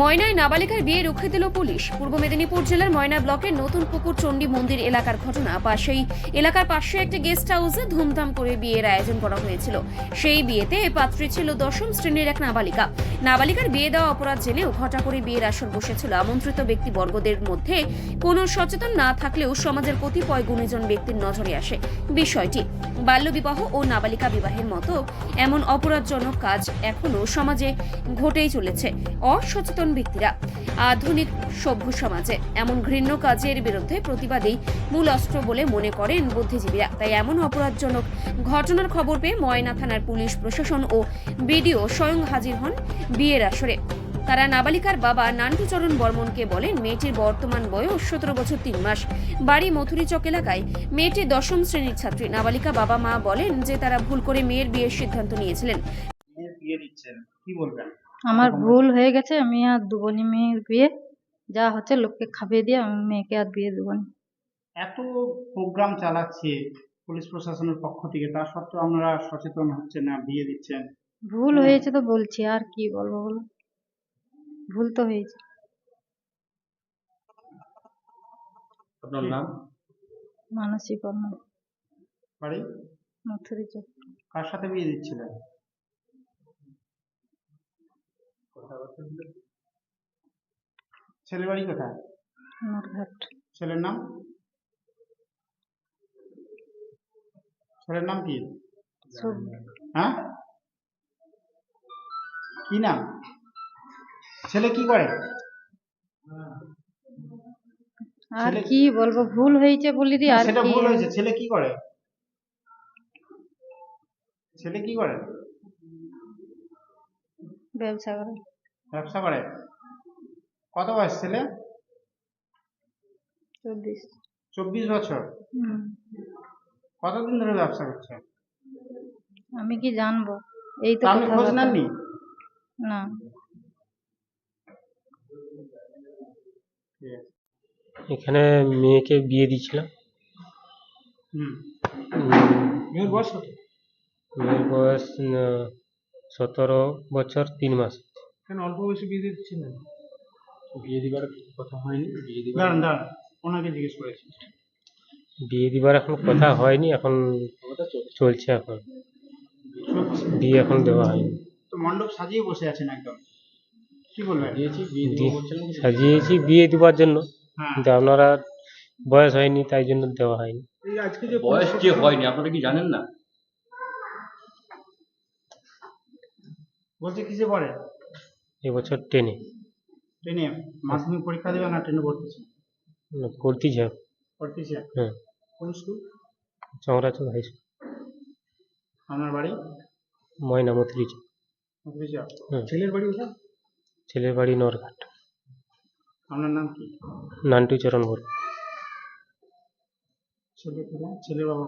ময়নায় নাবালিকার বিয়ে রুখে দিল পুলিশ। পূর্ব মেদিনীপুর জেলার ময়না ব্লকের নতুন পুকুর চণ্ডী মন্দির এলাকার ঘটনা পাশেই এলাকার পাশে একটি গেস্ট হাউসে ধুমধাম করে বিয়ের আয়োজন করা হয়েছিল। সেই বিয়েতে এ পাত্রী ছিল দশম শ্রেণির এক নাবালিকা। নাবালিকার বিয়ে দেওয়া অপরাধ জেনেও ঘটা করে বিয়ের আসর বসেছিল আমন্ত্রিত ব্যক্তিবর্গদের মধ্যে। কোনো সচেতন না থাকলেও সমাজের কতিপয় গুণীজন ব্যক্তির নজরে আসে। বিষয়টি, বাল্যবিবাহ ও নাবালিকা বিবাহের মতো এমন অপরাধজনক কাজ এখনও সমাজে ঘটেই চলেছে। অসচেতন ব্যক্তিরা আধুনিক সভ্য সমাজে। এমন ঘৃণ্য কাজের বিরুদ্ধে প্রতিবাদেই মূল অস্ত্র বলে মনে করেন বুদ্ধিজীবীরা। তাই এমন অপরাধজনক ঘটনার খবর পেয়ে ময়না থানার পুলিশ, প্রশাসন ও বিডিও স্বয়ং হাজির হন বিয়ের আসরে। তারা নাবালিকার বাবা নান্টুচরণ বর্মনকে বলেন, মেয়েটির বর্তমান বয়স সতেরো বছর তিন মাস। বাড়ি মথুরিচক এলাকায়। মেয়েটি দশম শ্রেণির ছাত্রী। নাবালিকা বাবা মা বলেন যে তারা ভুল করে মেয়ের বিয়ের সিদ্ধান্ত নিয়েছিলেন। বিয়ে দিচ্ছেন। কি বলবেন? আমার ভুল হয়ে গেছে আমি আর দেবো নি মেয়ের বিয়ে যা হচ্ছে লোককে খাইয়ে দিয়ে আমি মেয়েকে আর বিয়ে দেবো না। এত প্রোগ্রাম চালাচ্ছে পুলিশ প্রশাসনের পক্ষ থেকে তা সত্ত্বেও আপনারা সচেতন হচ্ছেন না বিয়ে দিচ্ছেন? ভুল হয়েছে তো বলছি আর কি বলব বলো ভুল তো হয়েছে। আপনার নাম? মানসিক কর্ম বাড়ি? মথুরি কার সাথে বিয়ে দিচ্ছিলেন? ছেলের বাড়ি কোথায়? নরঘাট ছেলের নাম? ছেলের নাম কি? হ্যাঁ? কি নাম? ছেলে কি করে? আর কি বলব ভুল হয়েছে বলি দি আর সেটা ভুল হয়েছে। ছেলে কি করে? ছেলে কি করে? ব্যবসা করে। ব্যবসা করে? কত বয়স ছেলে? চব্বিশ। চব্বিশ বছর? কতদিন ধরে ব্যবসা করছে? আমি কি জানব? এই তো আপনি খোঁজ নেননি? না। এখানে মেয়েকে বিয়ে দিয়েছিলাম। মেয়ের বয়স কত? মেয়ের বয়স সতেরো বছর তিন মাস। কেন অল্প বয়সে বিয়ে দিচ্ছেন না বিয়ে দিবার কথা হয়নি বিয়ে দিবার দাঁড়ান দাঁড়ান ওনাকে জিজ্ঞেস করেছি। বিয়ে দিবার এখন কথা হয়নি এখন চলছে। এখন। বিয়ে এখন দেওয়া হয়নি। তো মণ্ডপ সাজিয়ে বসে আছেন একদম। কি বলবেন? দিয়েছি বিয়ে দিয়ে- সাজিয়েছি বিয়ে দেওয়ার জন্য। হ্যাঁ। কিন্তু আপনারা বয়স হয়নি তাই জন্য দেওয়া হয়নি। আজকে যে বয়স যে হয়নি আপনারা কি জানেন না? বলছে কিসে পড়ে? এবছর টেনে ট্রেনে মাধ্যমিক পরীক্ষা দেবে না ট্রেনে পড়তেছে পড়তেছে পড়তেছে হ্যাঁ। কোন স্কুল চংরাচক হাই স্কুল আপনার বাড়ি? ময়না মথুরিচ পড়তেছে হুম। ছেলের বাড়ি কোথায়? ছেলের বাড়ি নরঘাট। আপনার নাম কি? নান্টু চরণ বর্মন। ছেলে ছেলের বাবা?